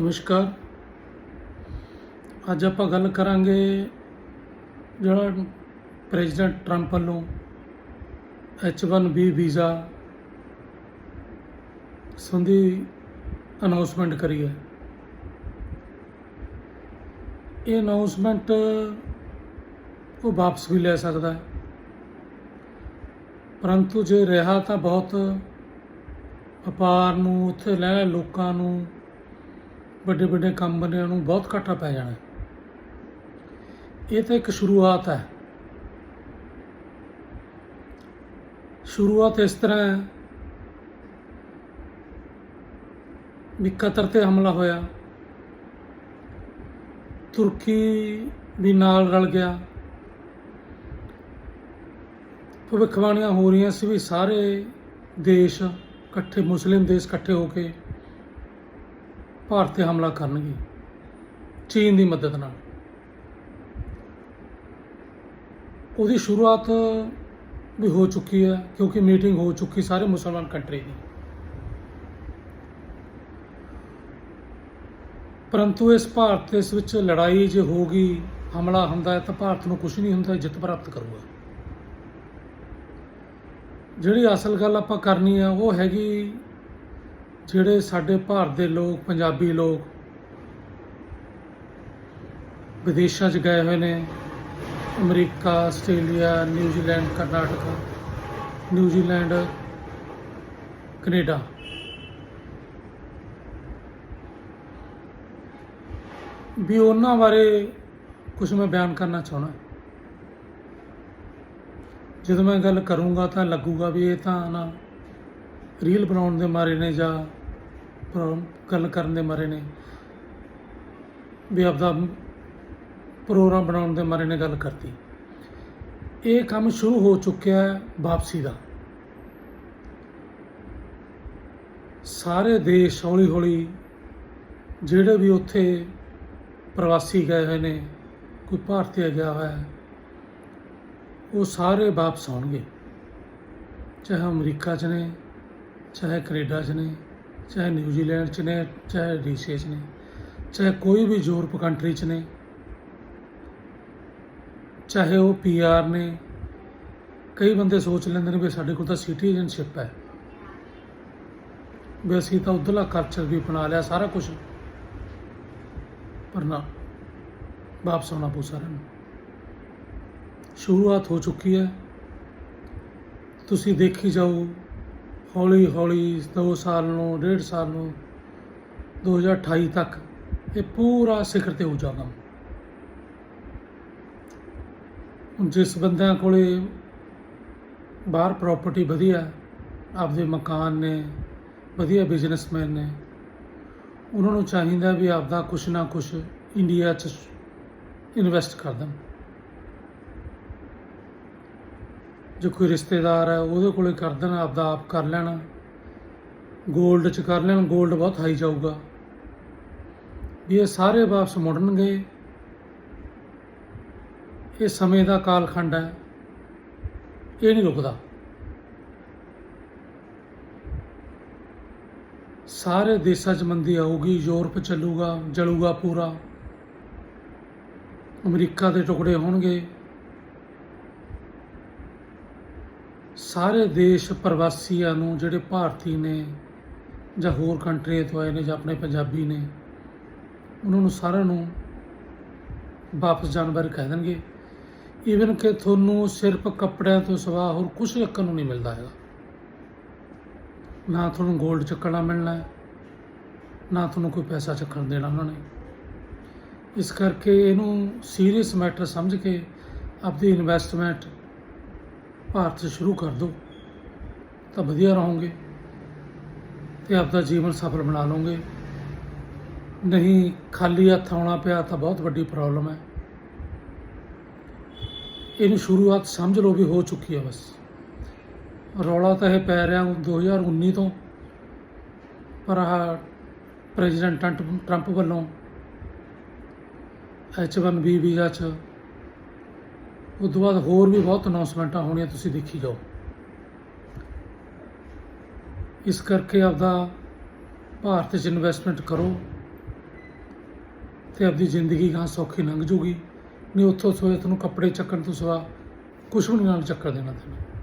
ਨਮਸਕਾਰ। ਅੱਜ ਆਪਾਂ ਗੱਲ ਕਰਾਂਗੇ ਜਿਹੜਾ ਪ੍ਰੈਜ਼ੀਡੈਂਟ ਟਰੰਪ ਵੱਲੋਂ H1B ਵੀਜ਼ਾ ਸੰਬੰਧੀ ਅਨਾਉਂਸਮੈਂਟ ਕਰੀ ਹੈ। ਇਹ ਅਨਾਉਂਸਮੈਂਟ ਉਹ ਵਾਪਸ ਵੀ ਲੈ ਸਕਦਾ ਹੈ। ਪਰੰਤੂ ਜੇ ਰਿਹਾ ਤਾਂ ਬਹੁਤ ਵਪਾਰ ਨੂੰ, ਉੱਥੇ ਲੈ ਲੋਕਾਂ ਨੂੰ ਵੱਡੇ ਵੱਡੇ ਕੰਮ ਕੰਪਨੀਆਂ ਨੂੰ ਬਹੁਤ ਘਾਟਾ ਪੈ ਜਾਣਾ। ਇਹ ਤਾਂ ਇੱਕ ਸ਼ੁਰੂਆਤ ਹੈ। ਸ਼ੁਰੂਆਤ ਇਸ ਤਰ੍ਹਾਂ ਹੈ ਵੀ ਕਤਰ ਤੇ ਹਮਲਾ ਹੋਇਆ। ਤੁਰਕੀ ਵੀ ਨਾਲ ਰਲ ਗਿਆ। ਭਵਿੱਖਬਾਣੀਆਂ ਹੋ ਰਹੀਆਂ ਸੀ ਵੀ ਸਾਰੇ ਦੇਸ਼ ਇਕੱਠੇ, ਮੁਸਲਿਮ ਦੇਸ਼ ਇਕੱਠੇ ਹੋ ਕੇ ਭਾਰਤ ਤੇ ਹਮਲਾ ਕਰਨਗੇ। ਚੀਨ ਦੀ ਮਦਦ ਨਾਲ। ਉਹਦੀ ਸ਼ੁਰੂਆਤ ਵੀ ਹੋ ਚੁੱਕੀ ਹੈ, ਕਿਉਂਕਿ ਮੀਟਿੰਗ ਹੋ ਚੁੱਕੀ ਸਾਰੇ ਮੁਸਲਮਾਨ ਕੰਟਰੀ ਦੀ। ਪਰੰਤੂ ਇਸ ਭਾਰਤ ਇਸ ਵਿੱਚ ਲੜਾਈ ਜੇ ਹੋ ਗਈ ਹਮਲਾ ਹੁੰਦਾ ਹੈ ਤਾਂ ਭਾਰਤ ਨੂੰ ਕੁਝ ਨਹੀਂ ਹੁੰਦਾ, ਜਿੱਤ ਪ੍ਰਾਪਤ ਕਰੂਗਾ। ਜਿਹੜੀ ਅਸਲ ਗੱਲ ਆਪਾਂ ਕਰਨੀ ਆ ਉਹ ਹੈਗੀ ਜਿਹੜੇ ਸਾਡੇ ਭਾਰਤ ਦੇ ਲੋਕ, ਪੰਜਾਬੀ ਲੋਕ ਵਿਦੇਸ਼ਾਂ 'ਚ ਗਏ ਹੋਏ ਨੇ, America, Australia New Zealand Karnataka New Zealand Canada. ਵੀ ਉਹਨਾਂ ਬਾਰੇ ਕੁਝ ਮੈਂ ਬਿਆਨ ਕਰਨਾ ਚਾਹਣਾ ਜਦੋਂ ਮੈਂ ਗੱਲ ਕਰੂੰਗਾ ਤਾਂ ਲੱਗੂਗਾ ਵੀ ਇਹ ਤਾਂ ਨਾ ਰੀਲ ਬਣਾਉਣ ਦੇ ਮਾਰੇ ਨੇ ਜਾਂ ਪ੍ਰੋ- ਗੱਲ ਕਰਨ ਦੇ ਮਾਰੇ ਨੇ, ਵੀ ਆਪਦਾ ਪ੍ਰੋਗਰਾਮ ਬਣਾਉਣ ਦੇ ਮਾਰੇ ਨੇ ਗੱਲ ਕਰਤੀ। ਇਹ ਕੰਮ ਸ਼ੁਰੂ ਹੋ ਚੁੱਕਿਆ ਹੈ ਵਾਪਸੀ ਦਾ। ਸਾਰੇ ਦੇਸ਼ ਹੌਲੀ ਹੌਲੀ ਜਿਹੜੇ ਵੀ ਉੱਥੇ ਪ੍ਰਵਾਸੀ ਗਏ ਹੋਏ ਨੇ, ਕੋਈ ਭਾਰਤੀ ਗਿਆ ਹੋਇਆ ਹੈ, ਉਹ ਸਾਰੇ ਵਾਪਸ ਆਉਣਗੇ। ਚਾਹੇ ਅਮਰੀਕਾ 'ਚ ਨੇ ਚਾਹੇ ਕੈਨੇਡਾ 'ਚ ਨੇ, ਚਾਹੇ ਨਿਊਜ਼ੀਲੈਂਡ 'ਚ ਨੇ, ਚਾਹੇ ਡੀਸੀ 'ਚ ਨੇ, ਚਾਹੇ ਕੋਈ ਵੀ ਯੂਰਪ ਕੰਟਰੀ 'ਚ ਨੇ, ਚਾਹੇ ਉਹ ਪੀਆਰ ਨੇ, ਕਈ ਬੰਦੇ ਸੋਚ ਲੈਂਦੇ ਨੇ ਵੀ ਸਾਡੇ ਕੋਲ ਤਾਂ ਸਿਟੀਜ਼ਨਸ਼ਿਪ ਹੈ। ਵੀ ਅਸੀਂ ਤਾਂ ਉਧਰਲਾ ਕਲਚਰ ਵੀ ਅਪਣਾ ਲਿਆ ਸਾਰਾ ਕੁਝ ਪਰ ਨਾ, ਵਾਪਸ ਆਉਣਾ ਪਊ ਸਾਰਿਆਂ ਨੂੰ। ਸ਼ੁਰੂਆਤ ਹੋ ਚੁੱਕੀ ਹੈ। ਤੁਸੀਂ ਦੇਖੀ ਜਾਓ ਹੌਲੀ ਹੌਲੀ 2 ਸਾਲ ਨੂੰ, ਡੇਢ ਸਾਲ ਨੂੰ 2028 ਤੱਕ ਇਹ ਪੂਰਾ ਸਿਖਰ ਤੇ ਹੋ ਜਾਗਾ ਜਿਸ ਬੰਦਿਆਂ ਕੋਲੇ ਬਾਹਰ ਪ੍ਰਾਪਰਟੀ ਵਧੀਆ, ਆਪਦੇ ਮਕਾਨ ਨੇ, ਵਧੀਆ ਬਿਜ਼ਨਸਮੈਨ ਨੇ, ਉਹਨਾਂ ਨੂੰ ਚਾਹੀਦਾ ਵੀ ਆਪਦਾ ਕੁਛ ਨਾ ਕੁਛ ਇੰਡੀਆ 'ਚ ਇਨਵੈਸਟ ਕਰ ਦੇਣ। ਜੋ ਕੋਈ ਰਿਸ਼ਤੇਦਾਰ ਹੈ, ਉਹਦੇ ਕੋਲੇ ਕਰ ਦੇਣਾ, ਆਪਦਾ ਆਪ ਕਰ ਲੈਣਾ। 골ਡ 'ਚ ਕਰ ਲੈਣ 골ਡ ਬਹੁਤ ਹਾਈ ਜਾਊਗਾ। ਵੀ ਇਹ ਸਾਰੇ ਵਾਪਸ ਮੁੜਨਗੇ। ਇਹ ਸਮੇਂ ਦਾ ਕਾਲਖੰਡ ਹੈ। ਇਹ ਨਹੀਂ ਰੁਕਦਾ। ਸਾਰੇ ਦੇਸ਼ਾਂ 'ਚ ਮੰਦੀ ਆਊਗੀ, ਯੂਰਪ ਚੱਲੂਗਾ, ਜਲੂਗਾ ਪੂਰਾ। ਅਮਰੀਕਾ ਦੇ ਟੁਕੜੇ ਹੋਣਗੇ। ਸਾਰੇ ਦੇਸ਼ ਪ੍ਰਵਾਸੀਆਂ ਨੂੰ ਜਿਹੜੇ ਭਾਰਤੀ ਨੇ ਜਾਂ ਹੋਰ ਕੰਟਰੀਆਂ ਤੋਂ ਆਏ ਨੇ ਜਾਂ ਆਪਣੇ ਪੰਜਾਬੀ ਨੇ, ਉਹਨਾਂ ਨੂੰ ਸਾਰਿਆਂ ਨੂੰ ਵਾਪਸ ਜਾਣ ਬਾਰੇ ਕਹਿ ਦੇਣਗੇ। ਈਵਨ ਕਿ ਤੁਹਾਨੂੰ ਸਿਰਫ ਕੱਪੜਿਆਂ ਤੋਂ ਸਿਵਾ ਹੋਰ ਕੁਝ ਰੱਖਣ ਨੂੰ ਨਹੀਂ ਮਿਲਦਾ ਹੈਗਾ। ਨਾ ਤੁਹਾਨੂੰ 골ਡ ਚੱਕਣਾ ਮਿਲਣਾ ਨਾ ਤੁਹਾਨੂੰ ਕੋਈ ਪੈਸਾ ਚੱਕਣ ਦੇਣਾ ਉਹਨਾਂ ਨੇ। ਇਸ ਕਰਕੇ ਇਹਨੂੰ ਸੀਰੀਅਸ ਮੈਟਰ ਸਮਝ ਕੇ ਆਪਦੀ ਇਨਵੈਸਟਮੈਂਟ ਭਾਰਤ 'ਚ ਸ਼ੁਰੂ ਕਰ ਦਿਓ, ਤਾਂ ਵਧੀਆ ਰਹੋਗੇ ਤੇ ਆਪਦਾ ਜੀਵਨ ਸਫਲ ਬਣਾ ਲਓਗੇ। ਨਹੀਂ ਖਾਲੀ ਹੱਥ ਆਉਣਾ ਪਿਆ ਤਾਂ ਬਹੁਤ ਵੱਡੀ ਪ੍ਰੋਬਲਮ ਹੈ। ਇਹਨੂੰ ਸ਼ੁਰੂਆਤ ਸਮਝ ਲਓ ਵੀ ਹੋ ਚੁੱਕੀ ਹੈ ਬਸ। ਰੌਲਾ ਤਾਂ ਇਹ ਪੈ ਰਿਹਾ 2019 ਤੋਂ, ਪਰ ਆਹ ਪ੍ਰੈਜ਼ੀਡੈਂਟ ਟਰੰਪ ਟਰੰਪ ਵੱਲੋਂ H1B ਵੀਜ਼ਾ 'ਚ ਉਸ ਤੋਂ ਬਾਅਦ ਹੋਰ ਵੀ ਬਹੁਤ ਅਨਾਉਂਸਮੈਂਟਾਂ ਹੋਣੀਆਂ, ਤੁਸੀਂ ਦੇਖੀ ਜਾਓ। ਇਸ ਕਰਕੇ ਆਪਦਾ ਭਾਰਤ 'ਚ ਇਨਵੈਸਟਮੈਂਟ ਕਰੋ ਤੇ ਆਪਦੀ ਜ਼ਿੰਦਗੀ ਗਾਂ ਸੌਖੀ ਲੰਘ ਜੂਗੀ। ਨਹੀਂ, ਉੱਥੋਂ ਸੋਏ ਤੁਹਾਨੂੰ ਕੱਪੜੇ ਚੱਕਣ ਤੋਂ ਸਿਵਾ ਕੁਛ ਵੀ ਨਹੀਂ ਨਾਲ ਚੱਕਰ ਦੇਣਾ ਤੈਨੂੰ